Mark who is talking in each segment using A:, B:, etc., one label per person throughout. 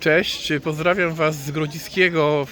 A: Cześć, pozdrawiam Was z Grodziskiego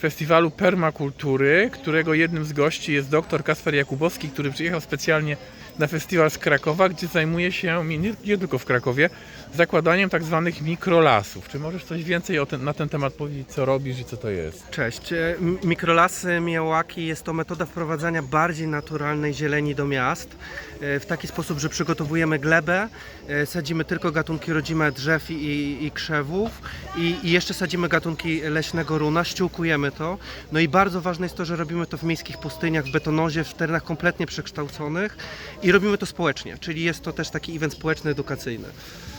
A: festiwalu permakultury, którego jednym z gości jest dr Kasper Jakubowski, który przyjechał specjalnie na festiwal z Krakowa, gdzie zajmuje się, nie, nie tylko w Krakowie, zakładaniem tak zwanych mikrolasów. Czy możesz coś więcej ten, na ten temat powiedzieć, co robisz i co to jest?
B: Cześć. E, Mikrolasy Miyawaki jest to metoda wprowadzania bardziej naturalnej zieleni do miast e, w taki sposób, że przygotowujemy glebę, e, sadzimy tylko gatunki rodzime drzew i, i krzewów i, i jeszcze sadzimy gatunki leśnego runa, ściółkujemy to. No i bardzo ważne jest to, że robimy to w miejskich pustyniach, w betonozie, w terenach kompletnie przekształconych i robimy to społecznie, czyli jest to też taki event społeczny, edukacyjny.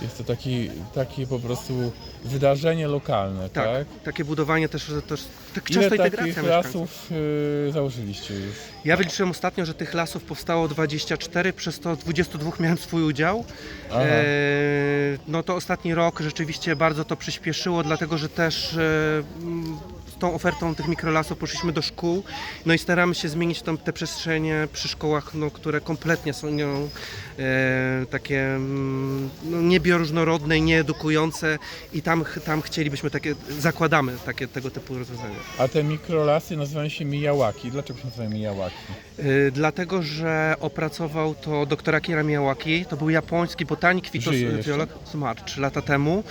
A: Jest to taki, takie po prostu wydarzenie lokalne, tak?
B: Tak, takie budowanie też, też tak
A: Ile
B: często
A: takich
B: integracja mieszkańców.
A: lasów y, założyliście już?
B: Ja wyliczyłem ostatnio, że tych lasów powstało 24, przez to w 22 miałem swój udział.
A: Aha.
B: E, no to ostatni rok rzeczywiście bardzo to przyspieszyło, dlatego że też e, z tą ofertą tych mikrolasów poszliśmy do szkół, no i staramy się zmienić tam te przestrzenie przy szkołach, no, które kompletnie są no, e, takie mm, no, niebioróżnorodne i nieedukujące i tam, tam chcielibyśmy takie, zakładamy takie tego typu rozwiązania.
A: A te mikrolasy nazywają się Miyawaki. Dlaczego się nazywają Miyawaki?
B: Y, Dlatego, że opracował to doktor Akira Miyawaki, to był japoński botanik, fitoteolog, zmarł 3 lata temu.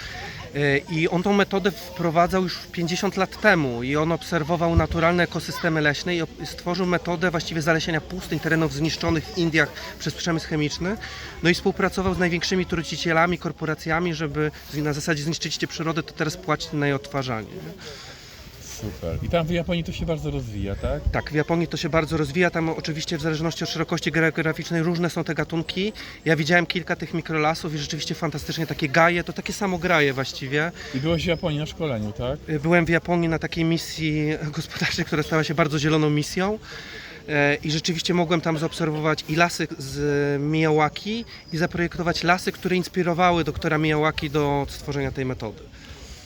B: Y, I on tą metodę wprowadzał już 50 lat temu i on obserwował naturalne ekosystemy leśne i stworzył metodę właściwie zalesienia pustyń, terenów zniszczonych w Indiach przez przemysł chemiczny. No i współpracował z największymi trucicielami, korporacjami, żeby na zasadzie zniszczycie przyrodę, to teraz płacić na jej odtwarzanie. nie?
A: Super. I tam w Japonii to się bardzo rozwija, tak?
B: Tak, w Japonii to się bardzo rozwija. Tam oczywiście w zależności od szerokości geograficznej różne są te gatunki. Ja widziałem kilka tych mikrolasów i rzeczywiście fantastycznie takie gaje, to takie samo graje właściwie.
A: I byłeś w Japonii na szkoleniu, tak?
B: Y, Byłem w Japonii na takiej misji gospodarczej, która stała się bardzo zieloną misją. E, I rzeczywiście mogłem tam zaobserwować i lasy z Miyawaki i zaprojektować lasy, które inspirowały doktora Miyawaki do stworzenia tej metody.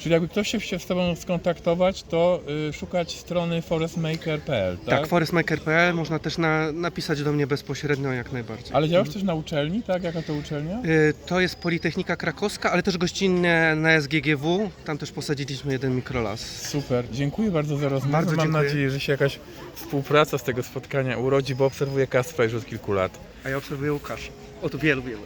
A: Czyli jakby ktoś się chciał z Tobą skontaktować, to y, szukać strony forestmaker.pl, tak?
B: Tak, forestmaker.pl można też na, napisać do mnie bezpośrednio jak najbardziej.
A: Ale działasz też na uczelni, tak? Jaka to uczelnia?
B: Y, To jest Politechnika Krakowska, ale też gościnnie na SGGW. Tam też posadziliśmy jeden mikrolas.
A: Super, dziękuję bardzo za rozmowę.
B: Bardzo
A: Mam
B: dziękuję.
A: nadzieję, że się jakaś współpraca z tego spotkania urodzi, bo obserwuję Kastra już od kilku lat.
B: A ja obserwuję Łukasza. Od wielu, wielu.